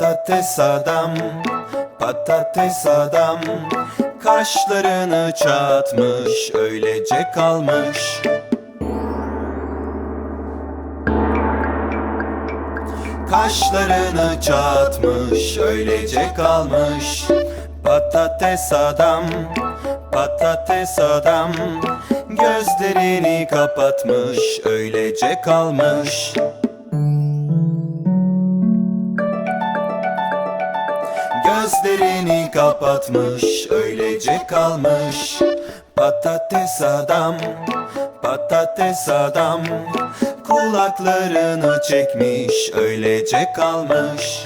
Patates adam, patates adam. Kaşlarını çatmış, öylece kalmış. Kaşlarını çatmış, öylece kalmış. Patates adam, patates adam. Gözlerini kapatmış, öylece kalmış Gözlerini kapatmış öylece kalmış. Patates adam Patates adam. Kulaklarını çekmiş öylece kalmış.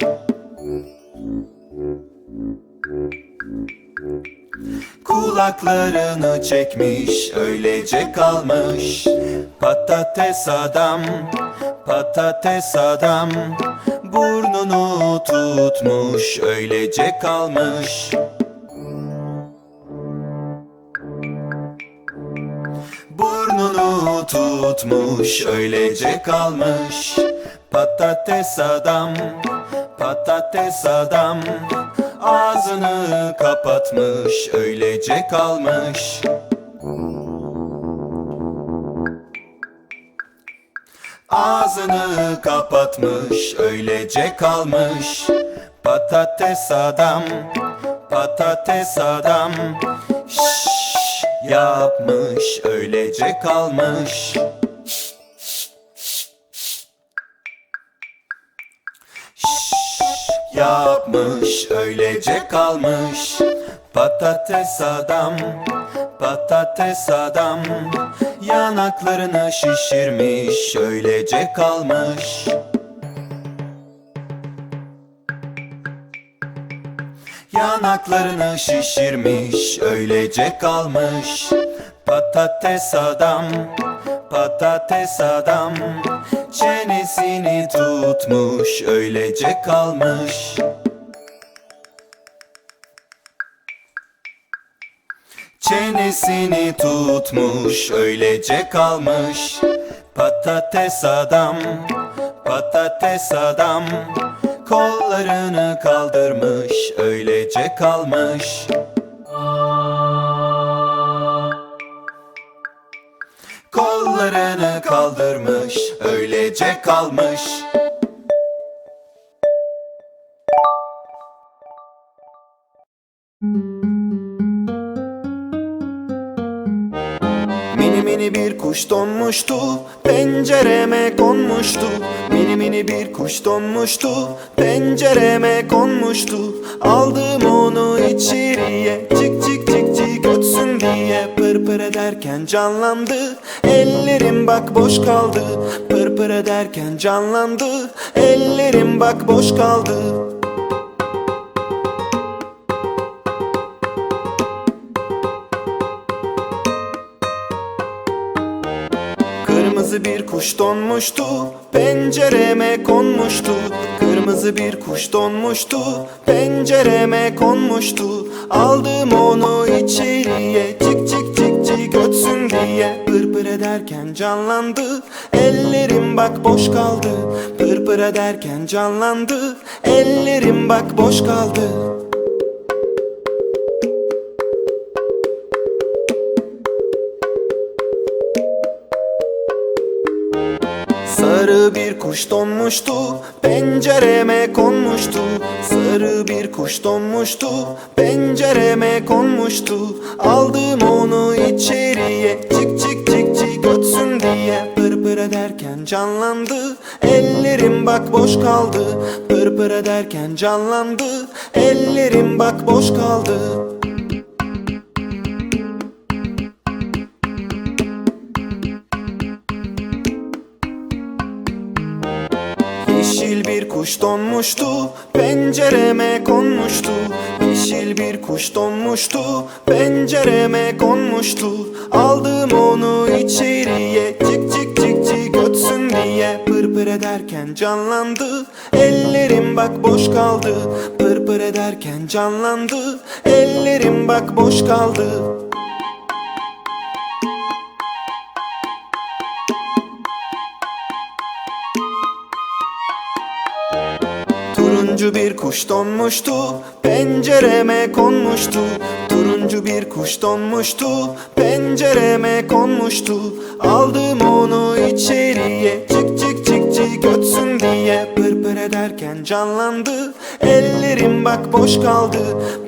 Kulaklarını çekmiş öylece kalmış. Patates adam Patates adam Burnunu tutmuş öylece kalmış. Burnunu tutmuş öylece kalmış. Patates adam Patates adam. Ağzını kapatmış öylece kalmış Ağzını kapatmış öylece kalmış. Patates adam Patates adam. Şşş yapmış öylece kalmış. Yapmış öylece kalmış. Patates adam Patates adam Yanaklarını şişirmiş öylece kalmış. Yanaklarını şişirmiş öylece kalmış. Patates adam Patates adam. Çenesini tutmuş öylece kalmış Çenesini tutmuş öylece kalmış. Patates adam Patates adam. Kollarını kaldırmış öylece kalmış. Kollarını kaldırmış öylece kalmış. Mini mini bir kuş donmuştu Pencereme konmuştu. Mini mini bir kuş donmuştu Pencereme konmuştu. Aldım onu içeriye Cik cik cik cik ötsün diye. Pır pır ederken canlandı Ellerim bak boş kaldı. Pır pır ederken canlandı Ellerim bak boş kaldı Kırmızı bir kuş donmuştu Pencereme konmuştu. Kırmızı bir kuş donmuştu Pencereme konmuştu. Aldım onu içeriye Cik cik cik cik ötsün diye. Pır pır ederken canlandı Ellerim bak boş kaldı. Pır pır ederken canlandı Ellerim bak boş kaldı kuş donmuştu Pencereme konmuştu. Sarı bir kuş donmuştu Pencereme konmuştu. Aldım onu içeriye Cik cik cik cik ötsün diye. Pır pır ederken canlandı Ellerim bak boş kaldı. Pır pır ederken canlandı Ellerim bak boş kaldı kuş donmuştu Pencereme konmuştu. Yeşil bir kuş donmuştu Pencereme konmuştu. Aldım onu içeriye Cik cik cik cik ötsün diye. Pır pır ederken canlandı Ellerim bak boş kaldı. Pır pır ederken canlandı Ellerim bak boş kaldı Turuncu bir kuş donmuştu Pencereme konmuştu. Turuncu bir kuş donmuştu Pencereme konmuştu. Aldım onu içeriye Çık çık çık çık ötsün diye. Pır pır ederken canlandı Ellerim bak boş kaldı.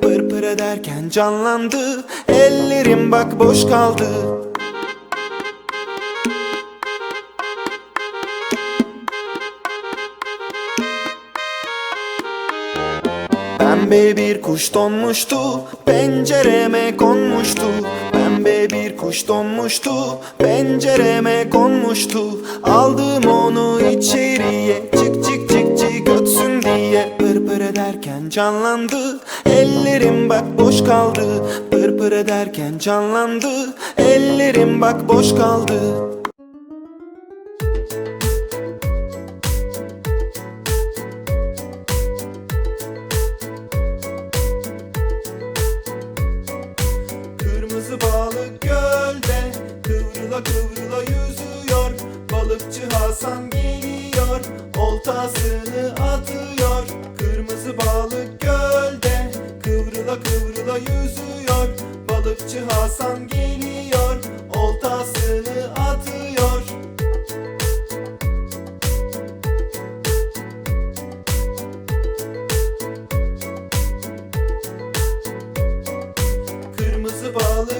Pır pır ederken canlandı Ellerim bak boş kaldı Pembe bir kuş donmuştu Pencereme konmuştu. Pembe bir kuş donmuştu Pencereme konmuştu. Aldım onu içeriye Çık çık çık çık ötsün diye. Pır pır ederken canlandı Ellerim bak boş kaldı. Pır pır ederken canlandı Ellerim bak boş kaldı geliyor Oltasını atıyor. Kırmızı balık